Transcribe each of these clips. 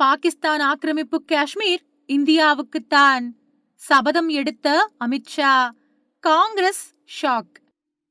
பாகிஸ்தான் ஆக்கிரமிப்பு காஷ்மீர் இந்தியாவுக்குத்தான். சபதம் எடுத்த அமித்ஷா காங்கிரஸ் ஷாக்.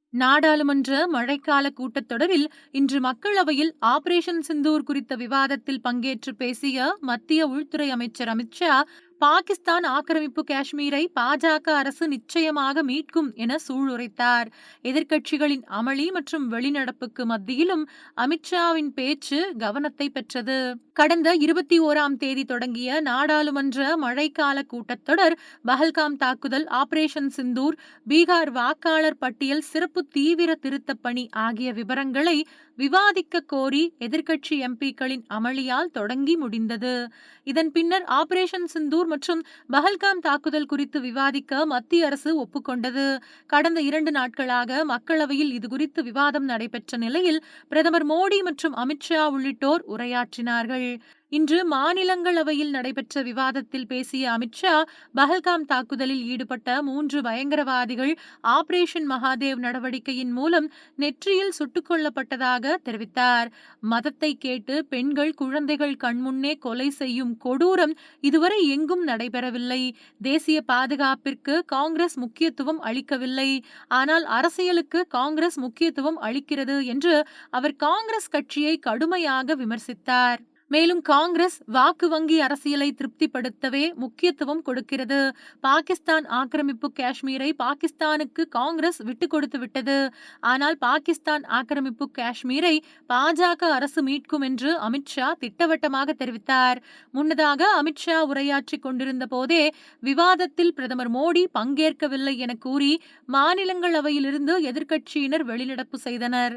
நாடாளுமன்ற மழைக்கால கூட்டத்தொடரில் இன்று மக்களவையில் ஆபரேஷன் சிந்தூர் குறித்த விவாதத்தில் பங்கேற்று பேசிய மத்திய உள்துறை அமைச்சர் அமித்ஷா பாகிஸ்தான் ஆக்கிரமிப்பு காஷ்மீரை பாஜக அரசு நிச்சயமாக மீட்கும் என சூளுரைத்தார். எதிர்க்கட்சிகளின் அமளி மற்றும் வெளிநடப்புக்கு மத்தியிலும் அமித்ஷாவின் பேச்சு கவனத்தை பெற்றது. கடந்த இருபத்தி ஓராம் தேதி தொடங்கிய நாடாளுமன்ற மழைக்கால கூட்டத்தொடர் பஹல்காம் தாக்குதல் ஆபரேஷன் சிந்தூர் பீகார் வாக்காளர் பட்டியல் சிறப்பு தீவிர திருத்தப் பணி ஆகிய விவரங்களை விவாதிக்க கோரி எதிர்க்கட்சி எம்பிக்களின் அமளியால் தொடங்கி முடிந்தது. இதன் பின்னர் ஆபரேஷன் சிந்தூர் மற்றும் பஹல்காம் தாக்குதல் குறித்து விவாதிக்க மத்திய அரசு ஒப்புக்கொண்டது. கடந்த இரண்டு நாட்களாக மக்களவையில் இதுகுறித்து விவாதம் நடைபெற்ற நிலையில் பிரதமர் மோடி மற்றும் அமித்ஷா உள்ளிட்டோர் உரையாற்றினார்கள். இன்று மாநிலங்களவையில் நடைபெற்ற விவாதத்தில் பேசிய அமித்ஷா பஹல்காம் தாக்குதலில் ஈடுபட்ட மூன்று பயங்கரவாதிகள் ஆபரேஷன் மகாதேவ் நடவடிக்கையின் மூலம் நெற்றியில் சுட்டுக் கொல்லப்பட்டதாக தெரிவித்தார். மதத்தை கேட்டு பெண்கள் குழந்தைகள் கண்முன்னே கொலை செய்யும் கொடூரம் இதுவரை எங்கும் நடைபெறவில்லை. தேசிய பாதுகாப்பிற்கு காங்கிரஸ் முக்கியத்துவம் அளிக்கவில்லை. ஆனால் அரசியலுக்கு காங்கிரஸ் முக்கியத்துவம் அளிக்கிறது என்று அவர் காங்கிரஸ் கட்சியை கடுமையாக விமர்சித்தார். மேலும் காங்கிரஸ் வாக்கு வங்கி அரசியலை திருப்திப்படுத்தவே முக்கியத்துவம் கொடுக்கிறது. பாகிஸ்தான் ஆக்கிரமிப்பு காஷ்மீரை பாகிஸ்தானுக்கு காங்கிரஸ் விட்டு கொடுத்து விட்டது. ஆனால் பாகிஸ்தான் ஆக்கிரமிப்பு காஷ்மீரை பாஜக அரசு மீட்கும் என்று அமித்ஷா திட்டவட்டமாக தெரிவித்தார். முன்னதாக அமித்ஷா உரையாற்றிக் கொண்டிருந்த போதே விவாதத்தில் பிரதமர் மோடி பங்கேற்கவில்லை என கூறி மாநிலங்களவையிலிருந்து எதிர்க்கட்சியினர் வெளிநடப்பு செய்தனர்.